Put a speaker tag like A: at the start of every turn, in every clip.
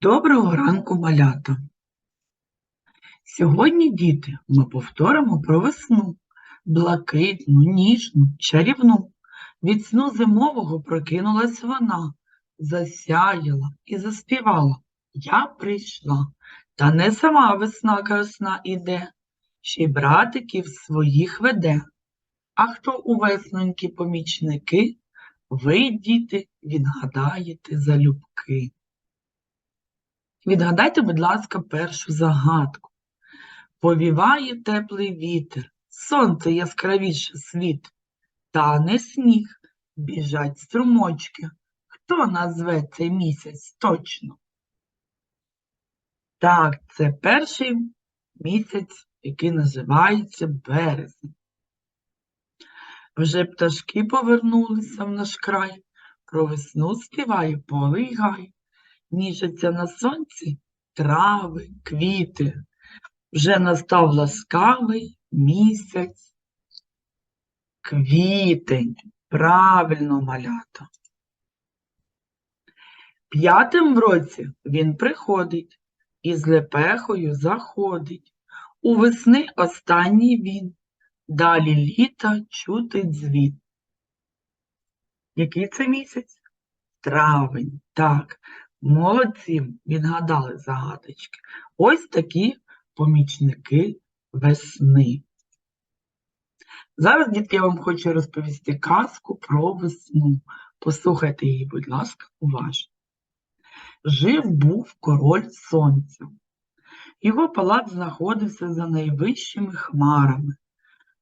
A: Доброго ранку, малята! Сьогодні, діти, ми повторимо про весну, блакитну, ніжну, чарівну. Від сну зимового прокинулась вона, засяяла і заспівала. Я прийшла, та не сама весна красна іде, ще й братиків своїх веде. А хто у веснонькі помічники, ви, діти, відгадаєте залюбки. Відгадайте, будь ласка, першу загадку. Повіває теплий вітер, сонце яскравіше світ, тане сніг, біжать струмочки. Хто назве цей місяць точно? Так, це перший місяць, який називається березень. Вже пташки повернулися в наш край, про весну співає поле й гай. Ніжаться на сонці трави, квіти. Вже настав ласкавий місяць. Квітень. Правильно, малята. П'ятим в році він приходить і з лепехою заходить. У весни останній він, далі літа чути дзвін. Який це місяць? Травень, так. Молодці, відгадали загадочки. Ось такі помічники весни. Зараз, дітки, я вам хочу розповісти казку про весну. Послухайте її, будь ласка, уважно. Жив був король сонця. Його палац знаходився за найвищими хмарами.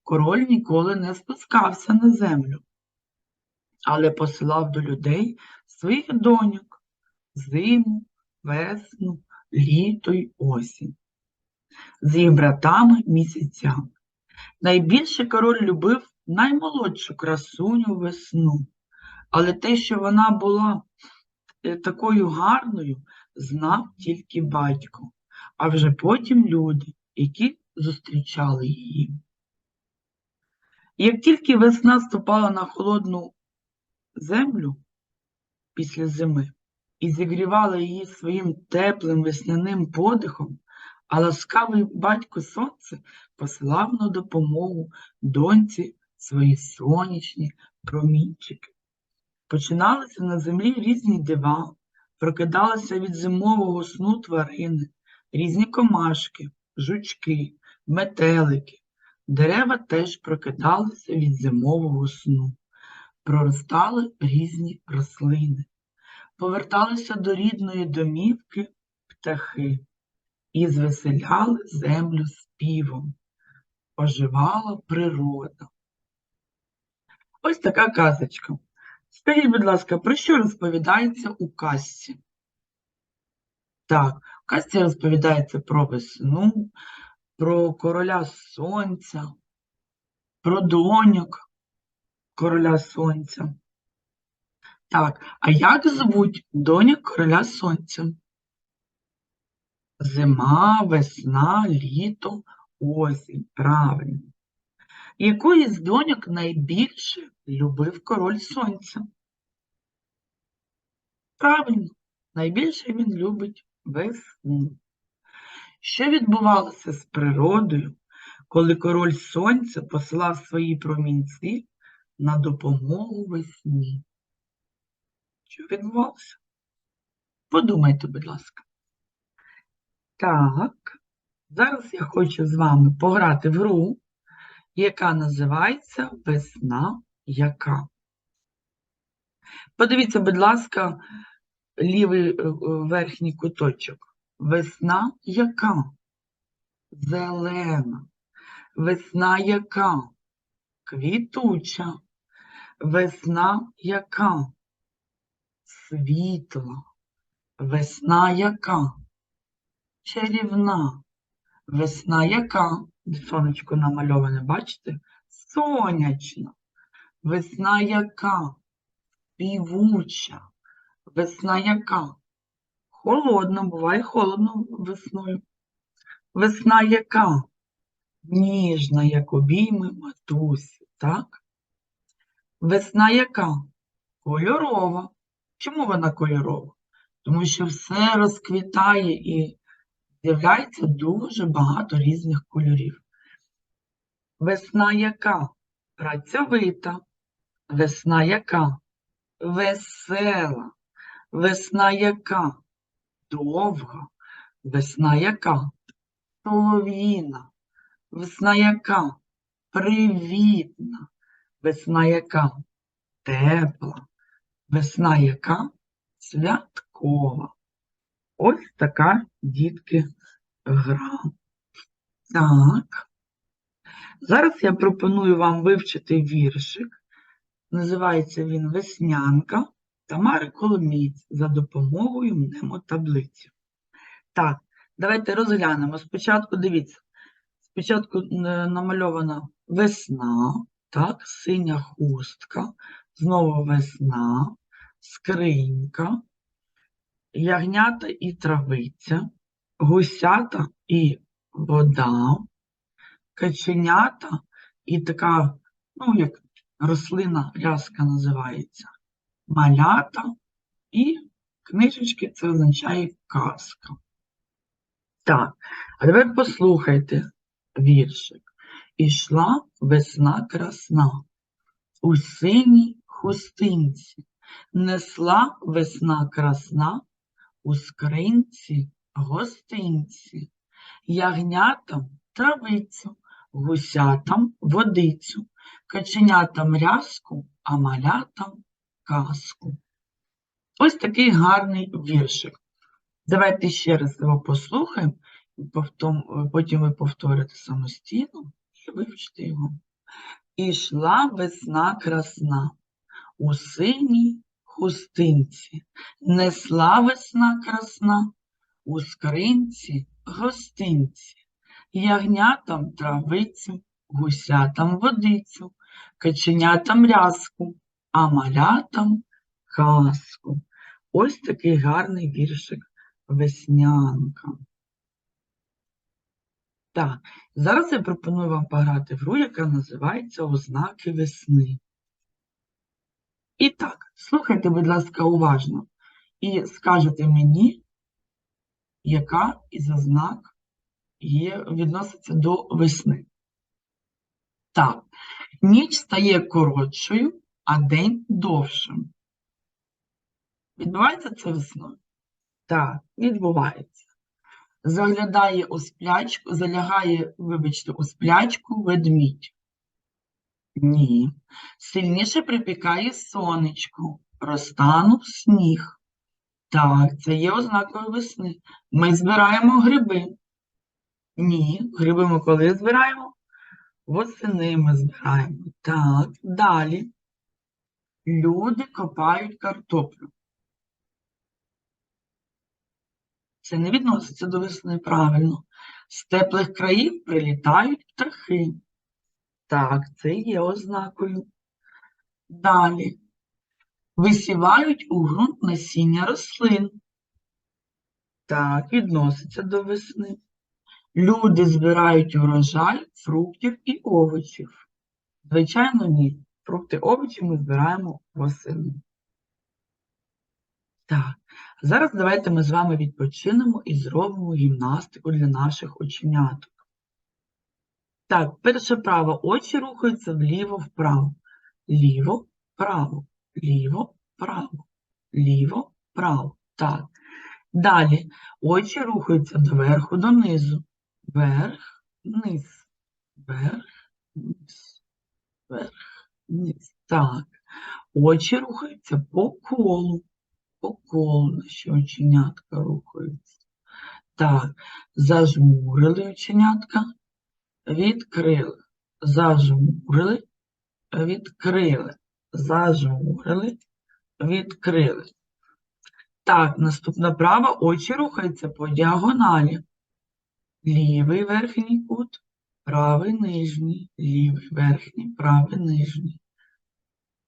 A: Король ніколи не спускався на землю, але посилав до людей своїх доньок зиму, весну, літо й осінь. З їх братами місяцями. Найбільше король любив наймолодшу красуню весну, але те, що вона була е, такою гарною, знав тільки батько, а вже потім люди, які зустрічали її. Як тільки весна ступала на холодну землю після зими, і зігрівала її своїм теплим весняним подихом, а ласкавий батько сонце посилав на допомогу доньці свої сонячні промінчики. Починалися на землі різні дива, прокидалися від зимового сну тварини, різні комашки, жучки, метелики. Дерева теж прокидалися від зимового сну, проростали різні рослини поверталися до рідної домівки птахи і звеселяли землю співом. Оживала природа. Ось така казочка. Скажіть, будь ласка, про що розповідається у казці? Так, у казці розповідається про весну, про короля сонця, про доньок короля сонця. Так, а як звуть доньок короля сонця? Зима, весна, літо, осінь. Правильно. Яку із доньок найбільше любив король сонця? Правильно, найбільше він любить весну. Що відбувалося з природою, коли король сонця посилав свої промінці на допомогу весні? Що відбувалося. Подумайте, будь ласка. Так, зараз я хочу з вами пограти в гру, яка називається Весна яка. Подивіться, будь ласка, лівий е, верхній куточок. Весна яка? Зелена. Весна яка? Квітуча. Весна яка? Світла, весна яка? Чарівна, весна яка? Сонечко намальоване, бачите? Сонячна, весна яка? Півуча, весна яка? Холодна, буває холодно весною. Весна яка? Ніжна, як обійми матусі, так? Весна яка? Кольорова. Чому вона кольорова? тому що все розквітає і з'являється дуже багато різних кольорів. Весна яка? Працьовита. Весна яка? Весела. Весна яка? Довга. Весна яка? Солов'їна. Весна яка? Привітна. Весна яка? Тепла. Весна яка? Святкова. Ось така, дітки, гра. Так. Зараз я пропоную вам вивчити віршик. Називається він Веснянка Тамари Коломієць за допомогою мнемотаблиці. Так, давайте розглянемо. Спочатку дивіться. Спочатку е, намальована весна, так, синя хустка, знову весна, скринька, ягнята і травиця, гусята і вода, каченята і така, ну, як рослина рязка називається, малята і книжечки це означає казка. Так, а тепер послухайте віршик. Ішла весна красна, у синій хустинці, несла весна красна, у скринці гостинці, ягнятам травицю, гусятам водицю, каченятам рязку, а малятам казку. Ось такий гарний віршик. Давайте ще раз його послухаємо, потім ви повторите самостійно і вивчите його. Ішла весна красна у синій хустинці, несла весна красна у скринці гостинці, ягнятам травицю, гусятам водицю, каченятам рязку, а малятам казку. Ось такий гарний віршик Веснянка. Так, зараз я пропоную вам пограти в гру, яка називається Ознаки весни. І так, слухайте, будь ласка, уважно, і скажете мені, яка із ознак є, відноситься до весни. Так, ніч стає коротшою, а день довшим. Відбувається це весною? Так, відбувається. Заглядає у сплячку, залягає, вибачте, у сплячку ведмідь. Ні. Сильніше припікає сонечко, розтанув сніг. Так, це є ознакою весни. Ми збираємо гриби. Ні, гриби ми коли збираємо? Восени ми збираємо. Так, далі. Люди копають картоплю. Це не відноситься до весни правильно. З теплих країв прилітають птахи. Так, це є ознакою. Далі. Висівають у ґрунт насіння рослин. Так, відноситься до весни. Люди збирають урожай фруктів і овочів. Звичайно, ні. Фрукти, овочі ми збираємо восени. Так, зараз давайте ми з вами відпочинемо і зробимо гімнастику для наших оченяток. Так, перше право. Очі рухаються вліво-вправо. Ліво, право, ліво, право, ліво, право. Так. Далі очі рухаються доверху донизу. Верх, низ, верх, низ, верх, низ. Так. Очі рухаються по колу. По колу наші оченятка рухаються. Так, зажмурили оченятка, відкрили, зажмурили, відкрили, зажмурили, відкрили. Так, наступна права, очі рухаються по діагоналі. Лівий верхній кут, правий нижній, лівий верхній, правий нижній.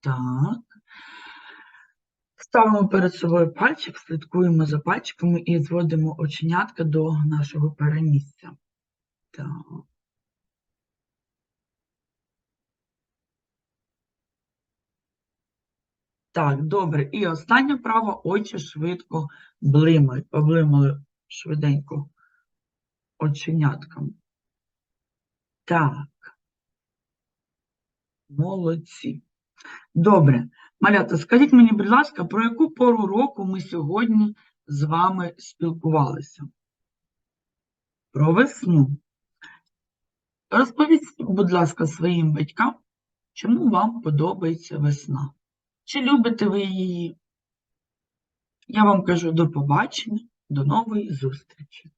A: Так. Ставимо перед собою пальчик, слідкуємо за пальчиками і зводимо оченятка до нашого перемістя. Так. Так, добре. І останнє право очі швидко блимають. Поблимали швиденько оченятками. Так. Молодці. Добре. Малята, скажіть мені, будь ласка, про яку пору року ми сьогодні з вами спілкувалися? Про весну. Розповідь, будь ласка, своїм батькам, чому вам подобається весна? Чи любите ви її? Я вам кажу до побачення, до нової зустрічі.